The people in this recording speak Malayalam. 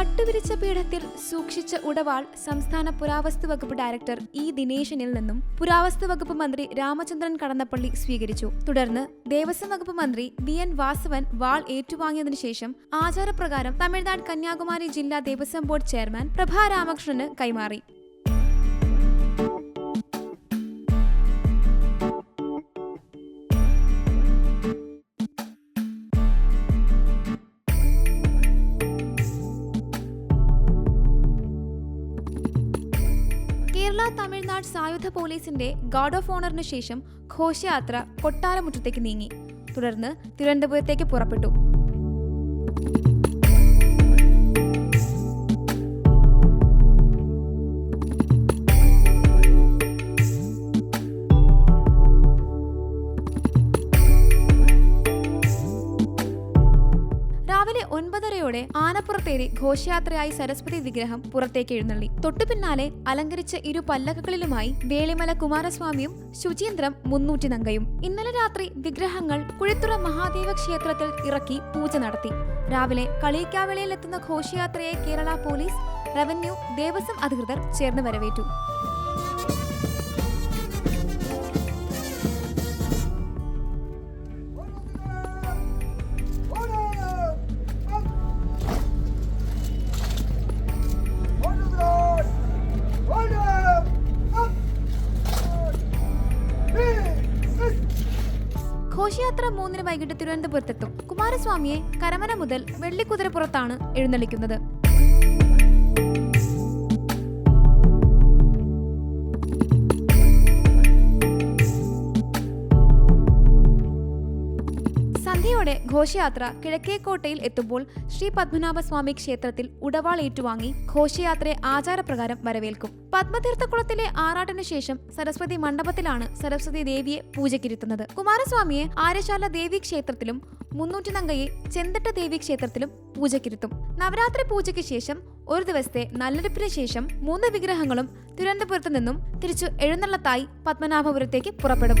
പട്ടുവിരിച്ച പീഠത്തിൽ സൂക്ഷിച്ച ഉടവാൾ സംസ്ഥാന പുരാവസ്തു വകുപ്പ് ഡയറക്ടർ ഇ ദിനേശനിൽ നിന്നും പുരാവസ്തു വകുപ്പ് മന്ത്രി രാമചന്ദ്രൻ കടന്നപ്പള്ളി സ്വീകരിച്ചു. തുടർന്ന് ദേവസ്വം വകുപ്പ് മന്ത്രി വി എൻ വാസവൻ വാൾ ഏറ്റുവാങ്ങിയതിനു ശേഷം ആചാരപ്രകാരം തമിഴ്നാട് കന്യാകുമാരി ജില്ലാ ദേവസ്വം ബോർഡ് ചെയർമാൻ പ്രഭാ രാമകൃഷ്ണന് കൈമാറി. കേരള തമിഴ്നാട് സായുധ പോലീസിന്റെ ഗാർഡ് ഓഫ് ഓണറിന് ശേഷം ഘോഷയാത്ര കൊട്ടാരമുറ്റത്തേക്ക് നീങ്ങി. തുടർന്ന് തിരുവനന്തപുരത്തേക്ക് പുറപ്പെട്ടു. ഒൻപതരയോടെ ആനപ്പുറത്തേറി ഘോഷയാത്രയായി സരസ്വതി വിഗ്രഹം പുറത്തേക്ക് എഴുന്നള്ളി. തൊട്ടു പിന്നാലെ അലങ്കരിച്ച ഇരു പല്ലക്കുകളിലുമായി വേളിമല കുമാരസ്വാമിയും ശുചീന്ദ്രം മുന്നൂറ്റി നങ്കയും. ഇന്നലെ രാത്രി വിഗ്രഹങ്ങൾ കുഴിത്തുറ മഹാദേവ ക്ഷേത്രത്തിൽ ഇറക്കി പൂജ നടത്തി. രാവിലെ കളിയിക്കാവിളയിലെത്തുന്ന ഘോഷയാത്രയെ കേരള പോലീസ് റവന്യൂ ദേവസ്വം അധികൃതർ ചേർന്ന് വരവേറ്റു. ഘോഷയാത്ര മൂന്നിന് വൈകിട്ട് തിരുവനന്തപുരത്തെത്തും. കുമാരസ്വാമിയെ കരമന മുതൽ വെള്ളിക്കുതിരപ്പുറത്താണ് എഴുന്നള്ളിക്കുന്നത്. സന്ധ്യയോടെ ഘോഷയാത്ര കിഴക്കേക്കോട്ടയിൽ എത്തുമ്പോൾ ശ്രീ പത്മനാഭസ്വാമി ക്ഷേത്രത്തിൽ ഉടവാൾ ഏറ്റുവാങ്ങി ഘോഷയാത്രയെ ആചാരപ്രകാരം വരവേൽക്കും. പത്മതീർത്ഥക്കുളത്തിലെ ആറാട്ടിനു ശേഷം സരസ്വതി മണ്ഡപത്തിലാണ് സരസ്വതി ദേവിയെ പൂജയ്ക്കിരുത്തുന്നത്. കുമാരസ്വാമിയെ ആര്യശാല ദേവി ക്ഷേത്രത്തിലും മുന്നൂറ്റി നങ്കയെ ചെന്തട്ട ദേവി ക്ഷേത്രത്തിലും പൂജയ്ക്കിരുത്തും. നവരാത്രി പൂജയ്ക്ക് ശേഷം ഒരു ദിവസത്തെ നല്ലെടുപ്പിന് ശേഷം മൂന്ന് വിഗ്രഹങ്ങളും തിരുവനന്തപുരത്ത് നിന്നും തിരിച്ചു എഴുന്നള്ളത്തായി പത്മനാഭപുരത്തേക്ക് പുറപ്പെടും.